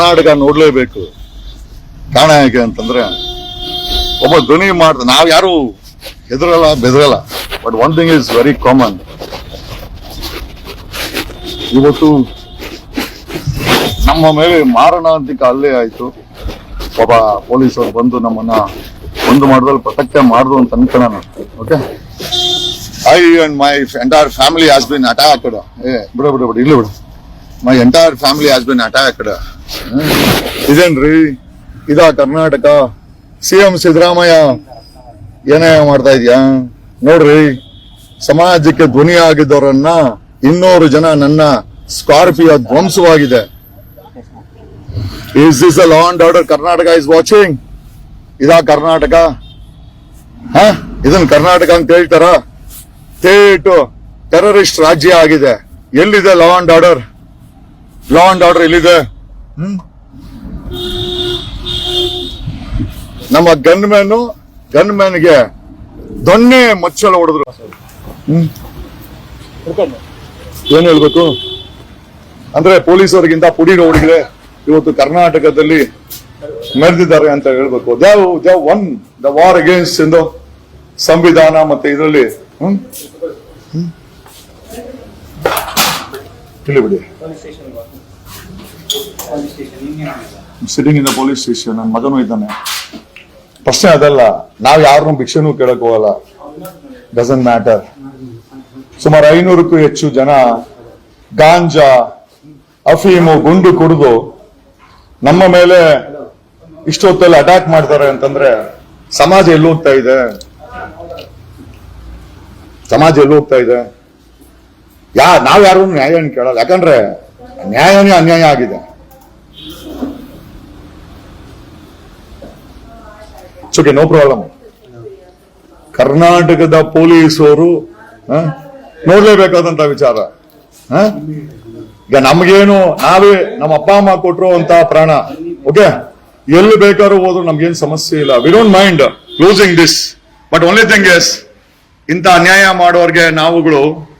ಕರ್ನಾಟಕ ನೋಡ್ಲೇಬೇಕು. ಕಾರಣ ಯಾಕೆ ಅಂತಂದ್ರೆ ಒಬ್ಬ ಧ್ವನಿ ಮಾಡ್ತ ನಾವ್ ಯಾರು ಹೆದರಲ್ಲ, ಬೆದರಲ್ಲ. But one thing is very common ಇವತ್ತು ನಮ್ಮ ಮೇಲೆ ಮಾರಣಾಂತಿಕ ಅಲ್ಲೇ ಆಯ್ತು. ಒಬ್ಬ ಪೊಲೀಸರು ಬಂದು ನಮ್ಮನ್ನ ಒಂದು ಮಾಡದಲ್ಲಿ ಪ್ರೊಟೆಕ್ಟ್ ಮಾಡುದು ಅಂತ ಅನ್ಕೊಳ್ಳೋಣ okay I and my entire family has been attacked ಏ, ಬಿಡ ಬಿಡ ಬಿಡ, ಇಲ್ಲ ಬಿಡು. My entire family has been attacked ಇದೇನ್ರಿ? ಇದಾ ಕರ್ನಾಟಕ? ಸಿ ಎಂ ಸಿದ್ದರಾಮಯ್ಯ ಏನೇ ಮಾಡ್ತಾ ಇದ್ಯಾ? ನೋಡ್ರಿ, ಸಮಾಜಕ್ಕೆ ಧ್ವನಿ ಆಗಿದ್ದವರನ್ನ ಇನ್ನೂರು ಜನ ನನ್ನ Scorpio ಧ್ವಂಸವಾಗಿದೆ. Is this a law and order Karnataka is watching ಇದಾ ಕರ್ನಾಟಕ? ಹ, ಇದನ್ ಕರ್ನಾಟಕ ಅಂತ ಹೇಳ್ತಾರ? ಸ್ಟೇಟ್ ಟೆರರಿಸ್ಟ್ ರಾಜ್ಯ ಆಗಿದೆ. ಎಲ್ಲಿದೆ law and order law and order ಎಲ್ಲಿದೆ? ನಮ್ಮ ಗನ್ ಮ್ಯಾನು, ಗನ್ ಮ್ಯಾನ್ಗೆ ದೊಣ್ಣೆ ಮಚ್ಚಲ ಹೊಡೆದ್ರು. ಹ್ಮ್? ಏನ್ ಹೇಳ್ಬೇಕು? ಅಂದ್ರೆ ಪೊಲೀಸರಿಗಿಂತ ಪುಡಿ ನೋಡಿದ್ರೆ ಇವತ್ತು ಕರ್ನಾಟಕದಲ್ಲಿ ಮೆರೆದಿದ್ದಾರೆ ಅಂತ ಹೇಳ್ಬೇಕು. They've they've won the war against ಎಂದು ಸಂವಿಧಾನ ಮತ್ತೆ ಇದರಲ್ಲಿ. ಹ್ಮ್? ಹ್ಮ್? Sitting in the police station ನನ್ನ ಮಗನೂ ಇದ್ದಾನೆ. ಪ್ರಶ್ನೆ ಅದಲ್ಲ, ನಾವು ಯಾರನ್ನೂ ಭಿಕ್ಷೆನೂ ಕೇಳಕ್ ಹೋಗಲ್ಲ. ಡಸನ್ ಮ್ಯಾಟರ್ ಸುಮಾರು ಐನೂರಕ್ಕೂ ಹೆಚ್ಚು ಜನ ಗಾಂಜಾ, ಅಫೀಮು, ಗುಂಡು ಕುಡಿದು ನಮ್ಮ ಮೇಲೆ ಇಷ್ಟೊತ್ತಲ್ಲಿ ಅಟ್ಯಾಕ್ ಮಾಡ್ತಾರೆ ಅಂತಂದ್ರೆ ಸಮಾಜ ಎಲ್ಲೋಗ್ತಾ ಇದೆ? ಸಮಾಜ ಎಲ್ಲೂ ಹೋಗ್ತಾ ಇದೆ? ಯಾ, ನಾವ್ ಯಾರು ನ್ಯಾಯ ಕೇಳಲ್ಲ. ಯಾಕಂದ್ರೆ ನ್ಯಾಯನೇ ಅನ್ಯಾಯ ಆಗಿದೆ. ಓಕೆ ನೋ ಪ್ರಾಬ್ಲಮ್ ಕರ್ನಾಟಕದ ಪೊಲೀಸ್ ಅವರು ನೋಡ್ಲೇಬೇಕಾದಂತ ವಿಚಾರ? ಈಗ ನಮ್ಗೇನು, ನಾವೇ ನಮ್ಮ ಅಪ್ಪ, ಅಮ್ಮ ಕೊಟ್ಟರು ಅಂತ ಪ್ರಾಣ. ಓಕೆ? ಎಲ್ಲಿ ಬೇಕಾದ್ರೂ ಹೋದ್ರು ನಮ್ಗೇನು ಸಮಸ್ಯೆ ಇಲ್ಲ. We don't mind closing this but only thing is ಇಂಥ ಅನ್ಯಾಯ ಮಾಡೋರ್ಗೆ ನಾವುಗಳು